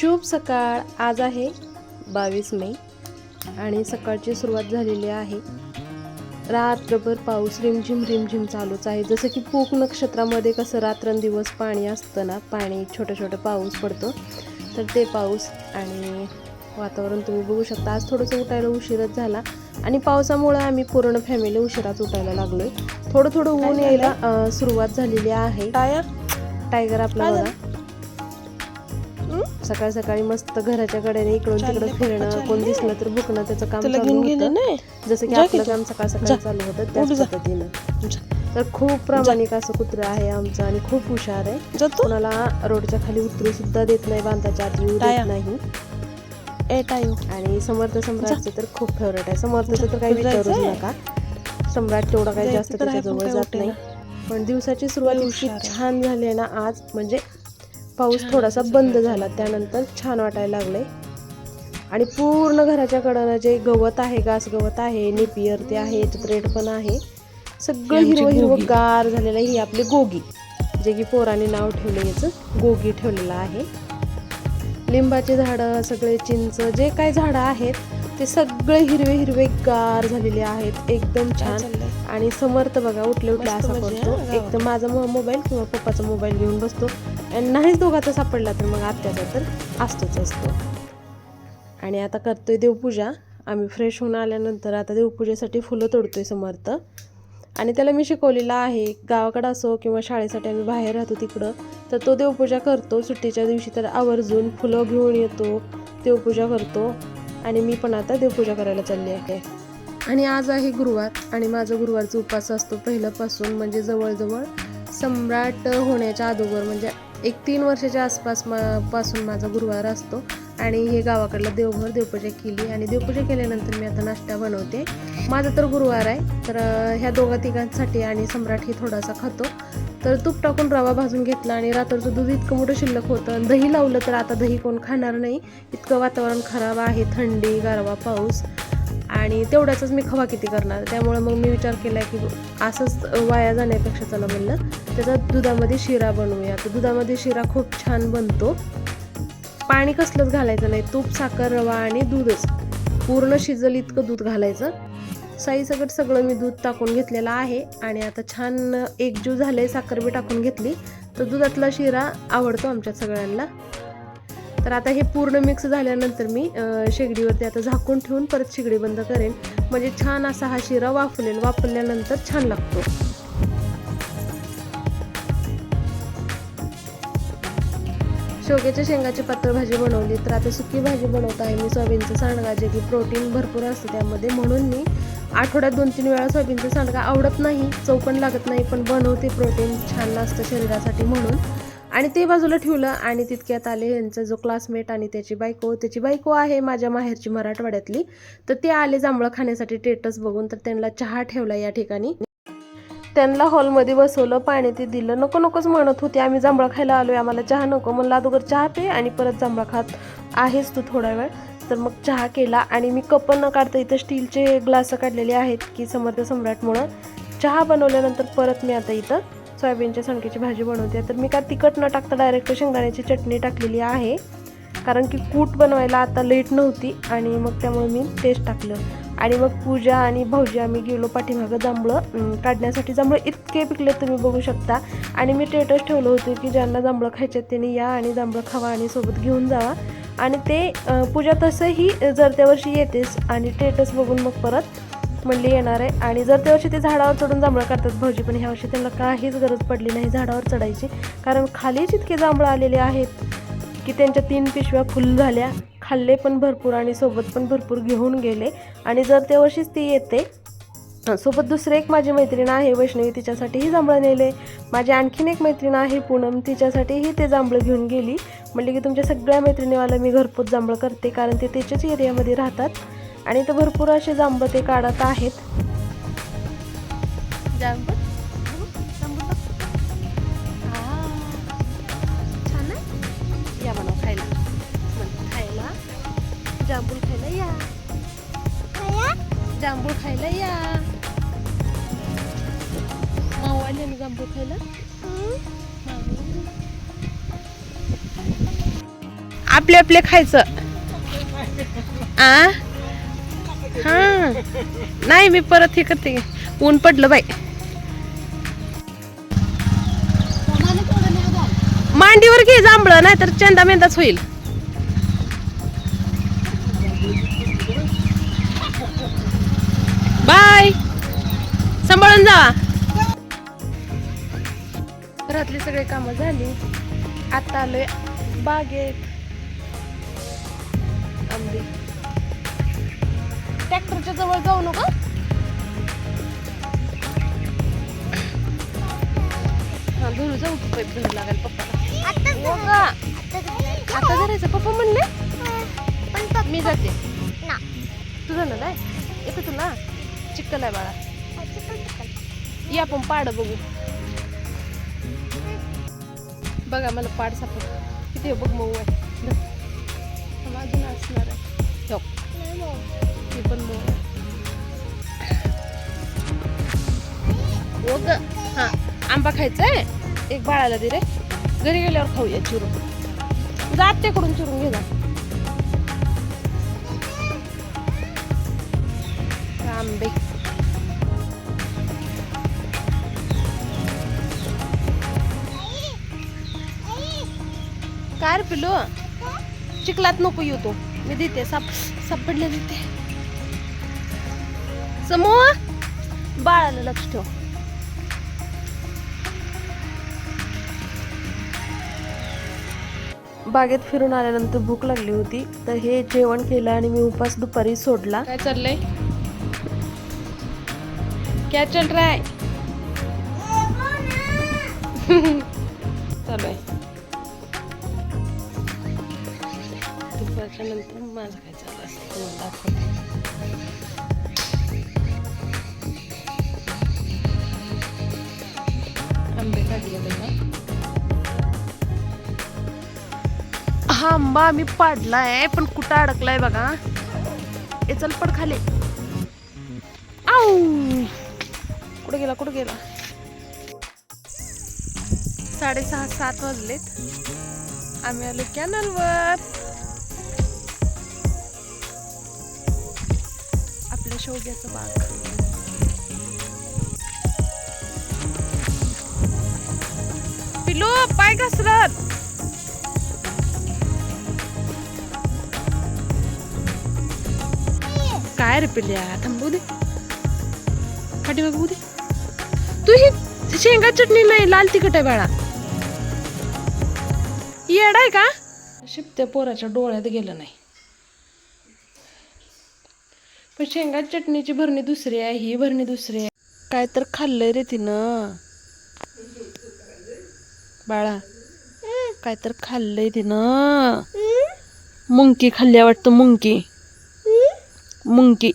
शुभ सकाळ. आज आहे बावीस मे आणि सकाळची सुरुवात झालेली आहे. रात्रभर पाऊस रिमझिम रिमझिम चालूच आहे. जसं की पूक नक्षत्रामध्ये कसं रात्रंदिवस पाणी असतं ना पाणी छोटं छोटं पाऊस पडतो. तर ते पाऊस आणि वातावरण तुम्ही बघू शकता. आज थोडंसं उठायला उशीरच झाला आणि पावसामुळं आम्ही पूर्ण फॅमिली उशिराच उठायला लागलोय. थोडं थोडं ऊन यायला सुरुवात झालेली आहे. टायर? टायगर आपला बघा. सकाळी सकाळी मस्त घराच्या कडेने इकडून तिकडे फिरणं. कोण दिसलं तर भुकणं त्याचं काम चालू होतं जसं की आपलं काम सकाळ. सकाळी चालू होतं त्याच. पद्धतीनं. तर खूप प्रामाणिक असं कुत्रं आहे आमचं आणि खूप हुशार आहे कोणाला रोडच्या खाली उतरू सुद्धा देत नाही बांधाच्या आत येऊ. देत नाही आणि समर्थ सम्राटचं तर खूप फेवरेट आहे समर्थचं तर काही विचारूच? नका सम्राट तेवढा काही जास्त तर आहे, त्याच्या पण जवळ काय जात नाही. पण दिवसाची सुरुवात इतकी. छान झाली आहे ना आज म्हणजे पाऊस थोडासा बंद. झाला त्यानंतर छान वाटायला लागले आणि पूर्ण घराच्या कडनं जे गवत आहे घास गवत आहे नेपियर ते आहे याच्यात रेड पण आहे सगळं हिरवं हिरवं. गार झालेलं आहे ही आपली गोगी जे की पोराने नाव ठेवलं याचं गोगी ठेवलेलं आहे. लिंबाचे झाडं सगळे चिंच जे काही झाडं आहेत ते सगळे हिरवे हिरवे गार झालेले आहेत एकदम काय छान. आणि समर्थ बघा उठले उठले असा करतो. आहे एक तर माझा मोबाईल किंवा पप्पाचा मोबाईल घेऊन बसतो. आणि नाहीच दोघाचा सापडला तर मग आत्याचा तर असतोच असतो. आणि आता करतोय देवपूजा. आम्ही फ्रेश होऊन आल्यानंतर आता देवपूजेसाठी फुलं तोडतोय समर्थ. आणि त्याला मी शिकवलेलं आहे गावाकडं असो किंवा शाळेसाठी आम्ही बाहेर राहतो तिकडं तर तो देवपूजा करतो. सुट्टीच्या दिवशी तर आवर्जून फुलं घेऊन येतो देवपूजा करतो. आणि मी पण आता देवपूजा करायला चालली आहे. आणि आज आहे गुरुवार आणि माझा गुरुवारचा उपवास असतो पहिल्यापासून म्हणजे जवळजवळ सम्राट होण्याच्या अगोदर म्हणजे एक तीन वर्षाच्या आसपास मा पासून माझा गुरुवार असतो आणि हे गावाकडला देवघर देवपूजा केली आणि देवपूजा केल्यानंतर मी आता नाश्ता बनवते. माझा तर गुरुवार आहे तर ह्या दोघा तिघांसाठी आणि सम्राट हे थोडासा खातो. तर तूप टाकून रवा भाजून घेतला आणि रात्रचं दूध इतकं मोठं शिल्लक होतं. दही लावलं तर आता दही कोण खाणार नाही. इतकं वातावरण खराब आहे थंडी गारवा पाऊस. आणि तेवढ्याचाच मी खवा किती करणार. त्यामुळे मग मी विचार केला की असंच वाया जाण्यापेक्षा चला म्हणलं त्याचा दुधामध्ये शिरा बनवूया. तर दुधामध्ये शिरा खूप छान बनतो. पाणी कसलंच घालायचं नाही. तूप साखर रवा आणि दूधच. पूर्ण शिजल इतकं दूध घालायचं. साईसकट सगळं मी दूध टाकून घेतलेलं आहे. आणि आता छान एकजीव आहे साखर बी टाकून घेतली. तर दुधातला शिरा आवडतो आमच्या सगळ्यांना. तर आता हे पूर्ण मिक्स झाल्यानंतर मी शेगडीवरती आता झाकून ठेवून परत शेगडी बंद करेन. म्हणजे छान असा हा शिरा वाफलेल वाफरल्यानंतर छान लागतो. शेवग्याच्या शेंगाची पातळ भाजी बनवली तर आता सुकी भाजी बनवत आहे मी सोयाबीनचं सांडगा जे की प्रोटीन भरपूर असतं त्यामध्ये. म्हणून मी आठवड्यात दोन तीन वेळा सोयाबीनचं सांडगा आवडत नाही चव पण लागत नाही पण बनवते प्रोटीन छान असतं शरीरासाठी म्हणून. आणि ते बाजूला ठेवलं आणि तितक्यात आले यांचा जो क्लासमेट आणि त्याची बायको त्याची बायको आहे माझ्या माहेरची मराठवाड्यातली. तर ते आले जांभळं खाण्यासाठी टेटस बघून तर त्यांना चहा ठेवला या ठिकाणी. त्यांना हॉलमध्ये बसवलं पाणी ते दिलं. नको नकोच म्हणत होते आम्ही जांभळा खायला आलो आम्हाला चहा नको. म्हणलं अगोदर चहा पे आणि परत जांभळा खात आहेस तू थोडा वेळ. तर मग चहा केला आणि मी कप न काढता इथं स्टीलचे ग्लास काढलेले आहेत की समर्थ सम्राटमुळं. चहा बनवल्यानंतर परत मी आता इथं सोयाबीनच्या सणकीची भाजी बनवते. तर मी का तिखट न टाकता डायरेक्ट शेंगदाण्याची चटणी टाकलेली आहे. कारण की कूट बनवायला आता लेट नव्हती आणि मग त्यामुळे मी टेस्ट टाकलं. आणि मग पूजा आणि भाऊजी आम्ही गेलो पाठीमागं जांभळं. काढण्यासाठी जांभळं इतके पिकले तुम्ही बघू शकता. आणि मी टेटस ठेवलं होतं की ज्यांना जांभळं खायचे आहेत त्यांनी या आणि जांभळं खावा आणि सोबत घेऊन जावा. आणि ते पूजा तसंही जर त्या वर्षी येतेस आणि टेटस बघून मग परत म्हणली येणार आहे. आणि जर त्या वर्षी ते झाडावर चढून जांभळं करतात भाऊजी पण ह्या वर्षी त्यांना काहीच गरज पडली नाही झाडावर चढायची. कारण खाली इतके जांभळं आलेले आहेत की त्यांच्या तीन पिशव्या फुल झाल्या. खाल्ले पण भरपूर आणि सोबत पण भरपूर घेऊन गेले. आणि जर त्या वर्षीच ती येते सोबत दुसरे एक माझी मैत्रीण आहे वैष्णवी तिच्यासाठीही जांभळं नेले. माझी आणखीन एक मैत्रीण आहे पूनम तिच्यासाठीही ते जांभळं घेऊन गेली. म्हणले की तुमच्या सगळ्या मैत्रिणीवाला मी घरपोच जांभळं करते कारण ते त्याच्याच एरियामध्ये राहतात. आणि ते भरपूर असे जांभळं ते काढत आहेत. छान आहे. या म्हणा खायला. खायला जांभूळ खायला या. जांभूळ खायला या. माऊ आले ना जांभूळ खायला. आपले आपले खायचं. आ? हा. नाही मी परत हे करते. ऊन पडलं बाई. मांडीवर घे जांभळं नाही तर चेंदा मेंदाच होईल. बाय. सांभाळून जा. घरातली सगळी कामं झाली. आता आलोय बागेत. आंबे. ट्रॅक्टरच्या जवळ जाऊ नका. हा धरू जाऊ की पाईप धरू लागेल पप्पाला. हो? आता धरायचं? पप्पा म्हणले? मी जाते. तुझं ना काय येतं तुला? चिक्कल आहे बाळा. ये आपण पाड बघू. बघा मला पाड सापड किती बघ मऊ आहे. खायचंय? एक बाळाला दे रे. घरी गेल्यावर खाऊया चिरून. जा आत्याकडून चिरून घे जा. आंबे. काय पिलो चिखलात नको येऊ तो. मी देते साप सापडले देते. समूह बाळाला लक्ष ठेव. बागेत फिरून आल्यानंतर भूक लागली होती. तर हे जेवण केलं आणि मी उपास दुपारी सोडला. काय चाललंय? क्या चल रहा है चालू आहे दुपारच्या नंतर माझं काय चालू असतं? तुम्हाला दाखवते. हा आंबा मी पाडलाय पण कुठं अडकलाय बघा. ए चल पड खाली. आऊ! कुठं गेला कुठं गेला? साडेसहा सात वाजलेत. आम्ही आलो कॅनलवर. आपल्या शेवग्याचं बाग. पिलो पाय घसरत. काय रे पिल्या थांबू दे बघू दे तू ही शेंगा चटणी नाही लाल तिखट आहे बाळा येड आहे का शिपत्या पोराच्या डोळ्यात गेलं नाही पण शेंगा चटणीची भरणी दुसरी आहे ही भरणी दुसरी आहे काय तर खाल्लंय रे तिनं बाळा काय तर खाल्लंय तिनं मुंकी खाल्ल्या वाटतं मुंकी मुंकी